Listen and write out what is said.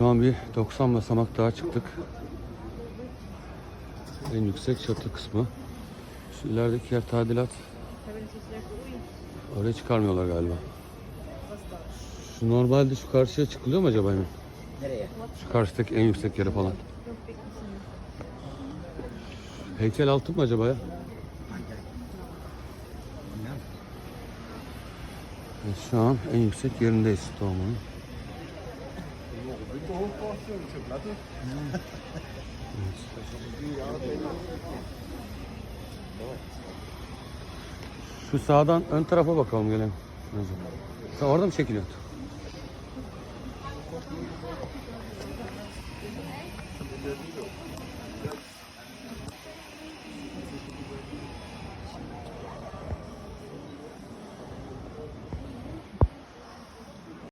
Şu an bir 90 basamak daha çıktık. En yüksek çatı kısmı. Şu ilerideki yer tadilat. Oraya çıkarmıyorlar galiba. Şu normalde şu karşıya çıkılıyor mu acaba Emin? Nereye? Şu karşıdaki en yüksek yere falan. Heykel altı mı acaba ya? Şu an en yüksek yerindeyiz Doğum'un. Şu sağdan ön tarafa bakalım gelelim. Sen orada mı çekiliyorsun?